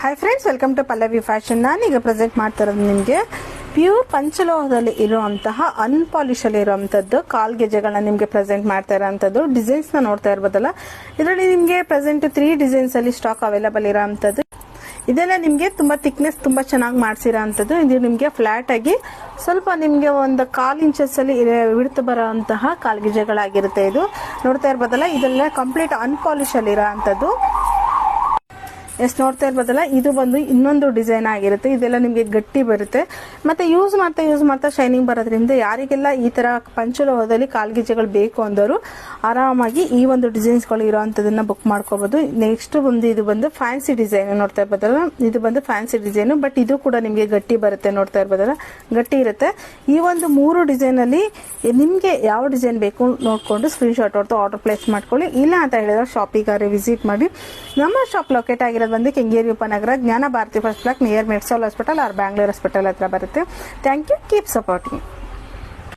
Hi friends welcome to Pallavi fashion ಈಗ present ಮಾಡ್ತಾ ಇರೋದು ನಿಮಗೆ ಪ್ಯೂರ್ ಪಂಚಲೋಹದಲ್ಲಿ ಇರುವಂತಹ ಅನ್ಪಾಲಿಶ್ ಅಲ್ಲಿ ಇರುವಂತದ್ದು ಕಾಲ್ ಗೆಜೆಗಳನ್ನ ನಿಮಗೆ ಪ್ರೆಸೆಂಟ್ ಮಾಡ್ತಾ ಡಿಸೈನ್ಸ್ನ ನೋಡ್ತಾ ಇರ್ಬೋದಲ್ಲ? ಇದರಲ್ಲಿ ನಿಮಗೆ ಪ್ರೆಸೆಂಟ್ ತ್ರೀ ಡಿಸೈನ್ಸ್ ಅಲ್ಲಿ ಸ್ಟಾಕ್ ಅವೈಲಬಲ್ ಇರೋಂಥದ್ದು ಇದೆಲ್ಲ ನಿಮಗೆ ತುಂಬಾ ತಿಕ್ನೆಸ್ ತುಂಬಾ ಚೆನ್ನಾಗಿ ಮಾಡಿಸಿರೋ ಇದು ನಿಮಗೆ ಫ್ಲಾಟ್ ಆಗಿ ಸ್ವಲ್ಪ ನಿಮಗೆ ಒಂದು ಕಾಲ್ ಇಂಚಸ್ ಅಲ್ಲಿ ವಿಡ್ತು ಬರೋಂತಹ ಕಾಲ್ಗಿಜೆಗಳಾಗಿರುತ್ತೆ ಇದು. ನೋಡ್ತಾ ಇರ್ಬೋದಲ್ಲ? ಇದೆಲ್ಲ ಕಂಪ್ಲೀಟ್ ಅನ್ಪಾಲಿಶ್ ಅಲ್ಲಿ ಅಂಥದ್ದು ಎಸ್, ನೋಡ್ತಾ ಇರ್ಬೋದಲ್ಲ, ಇದು ಬಂದು ಇನ್ನೊಂದು ಡಿಸೈನ್ ಆಗಿರುತ್ತೆ. ಇದೆಲ್ಲ ನಿಮಗೆ ಗಟ್ಟಿ ಬರುತ್ತೆ. ಮತ್ತೆ ಯೂಸ್ ಮಾಡ್ತಾ ಯೂಸ್ ಮಾಡ್ತಾ ಶೈನಿಂಗ್ ಬರೋದ್ರಿಂದ ಯಾರಿಗೆಲ್ಲ ಈ ತರ ಪಂಚಲೋಹದಲ್ಲಿ ಕಾಲ್ಗಿಜೆಗಳು ಬೇಕು ಅಂದವರು ಆರಾಮಾಗಿ ಈ ಒಂದು ಡಿಸೈನ್ಸ್ಗಳು ಇರೋವಂಥದ್ದನ್ನು ಬುಕ್ ಮಾಡ್ಕೋಬಹುದು ನೆಕ್ಸ್ಟ್ ಒಂದು ಇದು ಬಂದು ಫ್ಯಾನ್ಸಿ ಡಿಸೈನ್ ನೋಡ್ತಾ ಇರ್ಬೋದಲ್ಲ. ಇದು ಬಂದು ಫ್ಯಾನ್ಸಿ ಡಿಸೈನ್ ಬಟ್ ಇದು ಕೂಡ ನಿಮಗೆ ಗಟ್ಟಿ ಬರುತ್ತೆ ನೋಡ್ತಾ ಇರ್ಬೋದಲ್ಲ. ಗಟ್ಟಿ ಇರುತ್ತೆ. ಈ ಒಂದು ಮೂರು ಡಿಸೈನ್ ಅಲ್ಲಿ ನಿಮಗೆ ಯಾವ ಡಿಸೈನ್ ಬೇಕು ನೋಡ್ಕೊಂಡು ಸ್ಕ್ರೀನ್ಶಾಟ್ ಹೊಡೆದು ಆರ್ಡರ್ ಪ್ಲೇಸ್ ಮಾಡ್ಕೊಳ್ಳಿ. ಇಲ್ಲ ಅಂತ ಹೇಳಿದ್ರೆ ಶಾಪಿಗಾರೆ ವಿಸಿಟ್ ಮಾಡಿ. ನಮ್ಮ ಶಾಪ್ ಲೊಕೇಟ್ ಆಗಿರೋದು ಬಂದು ಕೆಂಗೇರಿ ಉಪನಗರ, Jnana Bharathi first block near Medsol hospital or Bangalore hospital ಹತ್ರ ಬರುತ್ತೆ. Thank you keep supporting